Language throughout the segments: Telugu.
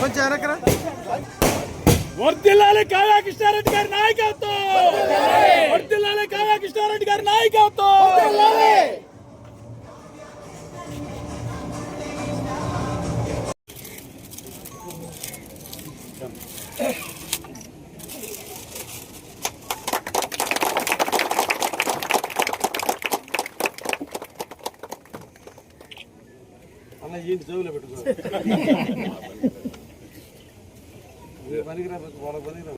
కొంచెం వెనకరా వర్దిల్లాలి కావ్య కృష్ణారెడ్డి గారి నాయకత్వం! వర్దిల్లాలి! కావ్య కృష్ణారెడ్డి గారి నాయకత్వం! అన్న ఏంటి చెవులో పెట్టుకో. పనికిరా వాళ్ళ పనికిరా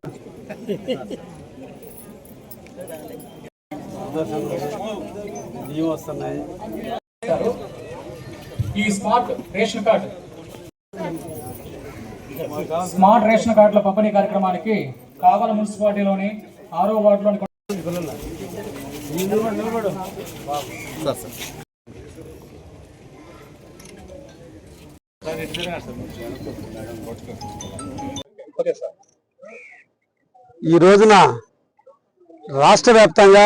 బియ్యం వస్తున్నాయి ఈ smart ration card. Smart ration కార్డుల పంపిణీ కార్యక్రమానికి కావల మున్సిపాలిటీలోని ఆరో వార్డులోని నిలబడు ఈ రోజున రాష్ట్ర వ్యాప్తంగా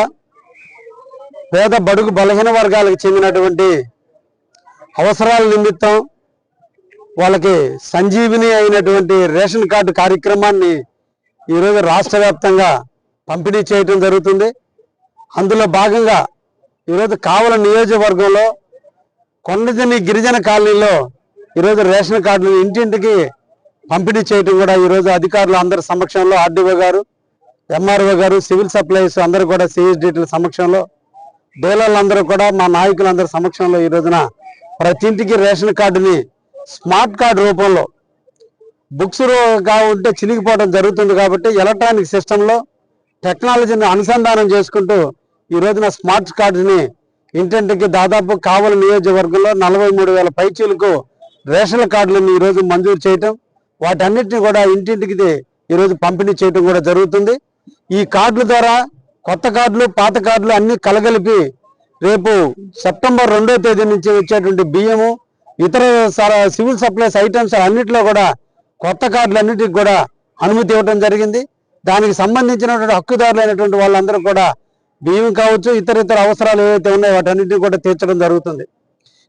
పేద బడుగు బలహీన వర్గాలకు చెందినటువంటి అవసరాల నిమిత్తం వాళ్ళకి సంజీవిని అయినటువంటి రేషన్ కార్డు కార్యక్రమాన్ని ఈరోజు రాష్ట్ర వ్యాప్తంగా పంపిణీ చేయటం జరుగుతుంది. అందులో భాగంగా ఈరోజు కావల నియోజకవర్గంలో కొండజని గిరిజన కాలనీలో ఈరోజు రేషన్ కార్డులు ఇంటింటికి పంపిణీ చేయటం కూడా ఈరోజు అధికారులు అందరి సమక్షంలో ఆర్డీఓ గారు ఎంఆర్ఓ గారు సివిల్ సప్లైస్ అందరూ కూడా సిఎస్డిటీల సమక్షంలో డీలర్లందరూ కూడా మా నాయకులందరి సమక్షంలో ఈ రోజున ప్రతి ఇంటికి రేషన్ కార్డుని స్మార్ట్ కార్డు రూపంలో బుక్స్ ఉంటే చినిగిపోవడం జరుగుతుంది కాబట్టి ఎలక్ట్రానిక్ సిస్టంలో టెక్నాలజీని అనుసంధానం చేసుకుంటూ ఈ రోజున స్మార్ట్ కార్డుని ఇంటింటికి దాదాపు కావలి నియోజకవర్గంలో నలభై మూడు వేల పైచీలకు రేషన్ కార్డులను ఈరోజు మంజూరు చేయటం వాటన్నిటిని కూడా ఇంటింటికి ఈరోజు పంపిణీ చేయటం కూడా జరుగుతుంది. ఈ కార్డుల ద్వారా కొత్త కార్డులు పాత కార్డులు అన్ని కలగలిపి రేపు సెప్టెంబర్ రెండో తేదీ నుంచి వచ్చేటువంటి బియ్యము ఇతర సివిల్ సప్లైస్ ఐటమ్స్ అన్నిటిలో కూడా కొత్త కార్డులు అన్నిటికి కూడా అనుమతి ఇవ్వడం జరిగింది. దానికి సంబంధించినటువంటి హక్కుదారులైనటువంటి వాళ్ళందరూ కూడా బియ్యం కావచ్చు ఇతర ఇతర అవసరాలు ఏవైతే ఉన్నాయో వాటన్నిటిని కూడా తీర్చడం జరుగుతుంది.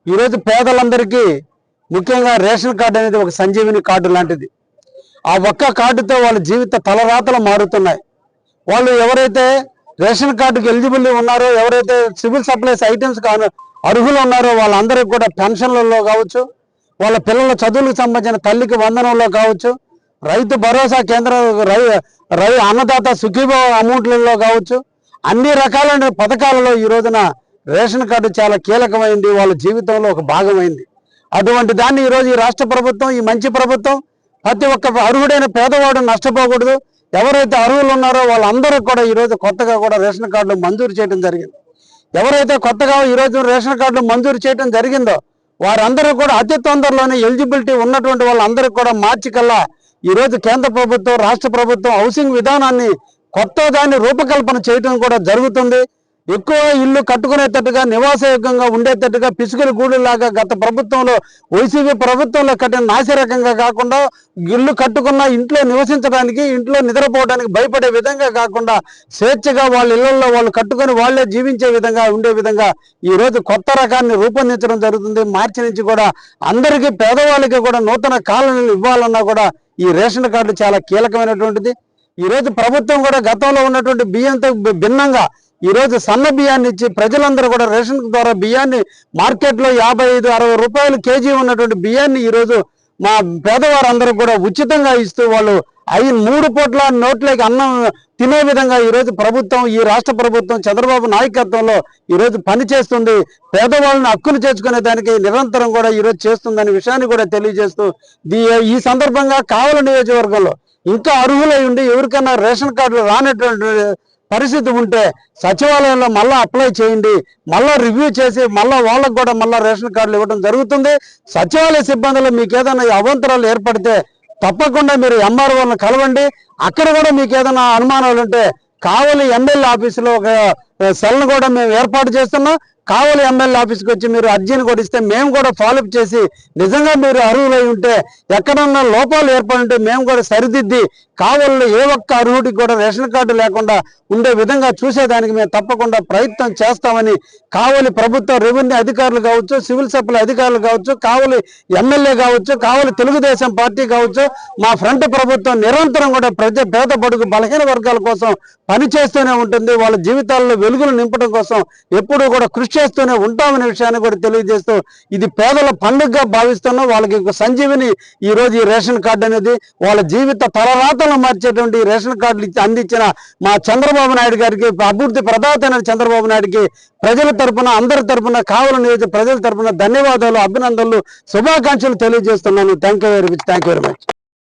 ఈరోజు పేదలందరికీ ముఖ్యంగా రేషన్ కార్డు అనేది ఒక సంజీవిని కార్డు లాంటిది. ఆ ఒక్క కార్డుతో వాళ్ళ జీవిత తలరాతలు మారుతున్నాయి. వాళ్ళు ఎవరైతే రేషన్ కార్డుకి ఎలిజిబుల్ ఉన్నారో ఎవరైతే సివిల్ సప్లైస్ ఐటమ్స్ అర్హులు ఉన్నారో వాళ్ళందరికీ కూడా పెన్షన్లలో కావచ్చు వాళ్ళ పిల్లల చదువులకు సంబంధించిన తల్లికి వందనంలో కావచ్చు రైతు భరోసా కేంద్రం రై రై అన్నదాత సుఖీభావ అమౌంట్లలో కావచ్చు అన్ని రకాలైన పథకాలలో ఈ రోజున రేషన్ కార్డు చాలా కీలకమైంది. వాళ్ళ జీవితంలో ఒక భాగమైంది. అటువంటి దాన్ని ఈరోజు ఈ రాష్ట్ర ప్రభుత్వం ఈ మంచి ప్రభుత్వం ప్రతి ఒక్క అర్హుడైన పేదవాడు నష్టపోకూడదు. ఎవరైతే అర్హులు ఉన్నారో వాళ్ళందరూ కూడా ఈరోజు కొత్తగా కూడా రేషన్ కార్డులు మంజూరు చేయడం జరిగింది. ఎవరైతే కొత్తగా ఈరోజు రేషన్ కార్డులు మంజూరు చేయడం జరిగిందో వారందరూ కూడా అతి తొందరలోనే ఎలిజిబిలిటీ ఉన్నటువంటి వాళ్ళందరూ కూడా మార్చి కల్లా ఈరోజు కేంద్ర ప్రభుత్వం రాష్ట్ర ప్రభుత్వం హౌసింగ్ విధానాన్ని కొత్త దాన్ని రూపకల్పన చేయడం కూడా జరుగుతుంది. ఎక్కువ ఇల్లు కట్టుకునేటట్టుగా నివాసయోగ్యంగా ఉండేటట్టుగా పిసుకుల గూడులాగా గత ప్రభుత్వంలో వైసీపీ ప్రభుత్వంలో కట్టిన నాసిరకంగా కాకుండా ఇల్లు కట్టుకున్న ఇంట్లో నివసించడానికి ఇంట్లో నిద్రపోవడానికి భయపడే విధంగా కాకుండా స్వేచ్ఛగా వాళ్ళ ఇళ్ళలో వాళ్ళు కట్టుకొని వాళ్ళే జీవించే విధంగా ఉండే విధంగా ఈ రోజు కొత్త రకాన్ని రూపొందించడం జరుగుతుంది. మార్చి నుంచి కూడా అందరికీ పేదవాళ్ళకి కూడా నూతన కాలనీలు ఇవ్వాలన్నా కూడా ఈ రేషన్ కార్డు చాలా కీలకమైనటువంటిది. ఈ రోజు ప్రభుత్వం కూడా గతంలో ఉన్నటువంటి బియ్యంతో భిన్నంగా ఈరోజు సన్న బియ్యాన్ని ఇచ్చి ప్రజలందరూ కూడా రేషన్ ద్వారా బియ్యాన్ని మార్కెట్లో యాభై ఐదు అరవై రూపాయలు కేజీ ఉన్నటువంటి బియ్యాన్ని ఈరోజు మా పేదవారందరూ కూడా ఉచితంగా ఇస్తూ వాళ్ళు అయి మూడు పూట్ల నోట్లోకి అన్నం తినే విధంగా ఈరోజు ప్రభుత్వం ఈ రాష్ట్ర ప్రభుత్వం చంద్రబాబు నాయకత్వంలో ఈరోజు పనిచేస్తుంది పేదవాళ్ళని హక్కులు చేర్చుకునే దానికి నిరంతరం కూడా ఈరోజు చేస్తుందనే విషయాన్ని కూడా తెలియజేస్తూ దీ- ఈ సందర్భంగా కావల నియోజకవర్గంలో ఇంకా అర్హులై ఉండి ఎవరికైనా రేషన్ కార్డులు రానటువంటి పరిస్థితి ఉంటే సచివాలయంలో మళ్ళీ అప్లై చేయండి మళ్ళీ రివ్యూ చేసి మళ్ళీ వాళ్ళకు కూడా మళ్ళీ రేషన్ కార్డులు ఇవ్వడం జరుగుతుంది. సచివాలయ సిబ్బందిలో మీకు ఏదైనా అవంతరాలు ఏర్పడితే తప్పకుండా మీరు ఎంఆర్ఓలను కలవండి. అక్కడ కూడా మీకు ఏదైనా అనుమానాలు ఉంటే కావలి ఎమ్మెల్యే ఆఫీసులో ఒక సెల్ను కూడా మేము ఏర్పాటు చేస్తున్నాం. కావలి ఎమ్మెల్యే ఆఫీస్కి వచ్చి మీరు అర్జీని కూడా ఇస్తే మేము కూడా ఫాలోఅప్ చేసి నిజంగా మీరు అర్హులై ఉంటే ఎక్కడన్నా లోపాలు ఏర్పడి ఉంటే మేము కూడా సరిదిద్ది కావలిలో ఏ ఒక్క అర్హుడికి కూడా రేషన్ కార్డు లేకుండా ఉండే విధంగా చూసేదానికి మేము తప్పకుండా ప్రయత్నం చేస్తామని కావలి ప్రభుత్వ రెవెన్యూ అధికారులు కావచ్చు సివిల్ సప్లై అధికారులు కావచ్చు కావలి ఎమ్మెల్యే కావచ్చు కావలి తెలుగుదేశం పార్టీ కావచ్చు మా ఫ్రంట్ ప్రభుత్వం నిరంతరం కూడా ప్రజ పేద బడుగు బలహీన వర్గాల కోసం పనిచేస్తూనే ఉంటుంది. వాళ్ళ జీవితాల్లో వెలుగులు నింపడం కోసం ఎప్పుడూ కూడా కృషి చేస్తూనే ఉంటామనే విషయాన్ని కూడా తెలియజేస్తూ ఇది పేదల పండుగగా భావిస్తున్నాం వాళ్ళకి ఒక సంజీవిని ఈ రోజు ఈ రేషన్ కార్డు అనేది వాళ్ళ జీవిత తలరాతలను మార్చేటువంటి రేషన్ కార్డులు అందించిన మా చంద్రబాబు నాయుడు గారికి అభివృద్ధి ప్రదాత చంద్రబాబు నాయుడుకి ప్రజల తరపున అందరి తరపున కావల నియోజక ప్రజల తరపున ధన్యవాదాలు అభినందనలు శుభాకాంక్షలు తెలియజేస్తున్నాను. Thank you very much thank you very much